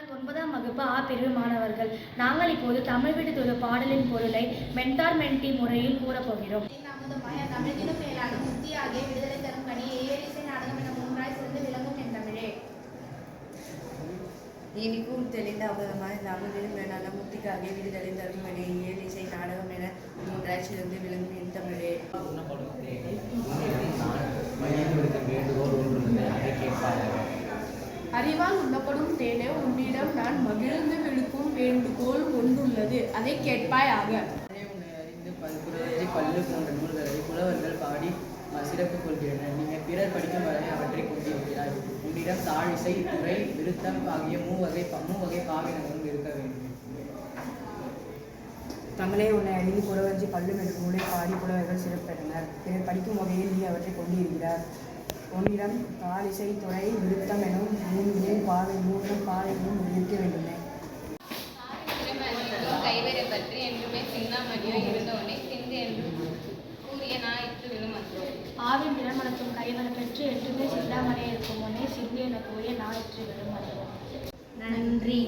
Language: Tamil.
நாங்கள் ஒன்பதாம் வகுப்பு ஆ பிரிவு மாணவர்கள் நாங்கள் இப்போது தமிழ் விடு துரு பாடலின் பொருளை மென்டார் மென்டி முறையில் கூறப்போகிறோம் அமுதமாய மேலான விடுதலை தரும் ஏழிசை நாடகம் என மூன்றாய் சிறந்து விளங்கும் என் தமிழே இனிக்கும் தெளிந்த அமுதமாய் தமிழிலும் மேலான முத்திக்காக விடுதலை தரும் வழி ஏழு இசை நாடகம் என மூன்றாய் சிறந்து விளங்கும் என் தமிழே உண்ணப்படும் தேனை நான் மகிழ்ந்திருக்க வேண்டுகோள் ஒன்றுள்ளது அதை கேட்பாயாக அறிவால் உண்ணப்படும் தேனே உன்னிடம் நான் மகிழ்ந்து விழுக்கும் வேண்டுகோள் ஒன்றுள்ளது அதை கேட்பாயாக உன்னை அறிந்து பல்குறையை பல்லு போன்ற நூல்களை புலவர்கள் பாடி சிறப்பு கொள்கின்றனர் நீங்கள் பிறர் படிக்கும் வரை அவற்றை கொண்டிருக்கிறாய். உன்னிடம் தாழிசை துறை விருத்தம் ஆகிய மூவகை மூவகை பாவினங்களும் இருக்க வேண்டும். தமிழே உன்னை அறிந்து புலவஞ்சி பல்லும் என்ற நூலை பாடி புலவர்கள் சிறப்பெற்றனர். பிறர் படிக்கும் வகையில் நீ அவற்றை கொண்டிருக்கிறார். உன்னிடம் தாலிசை துறை விருத்தம் எனும் மூணு மூ பாவை மூன்று பாவைகளும் இருக்க வேண்டுமே. கைவரை பற்றி என்றுமே சின்னாமணியோ இருந்தவனை சிந்து என்று கூறிய நாயிற்று விழுமன்றோ ஆவின் நிலமணத்தும் கைவர பெற்று என்றுமே சிந்தாமணி இருக்கும் முன்னே சிந்தி என கூறிய ஞாயிற்று விடும் நன்றி.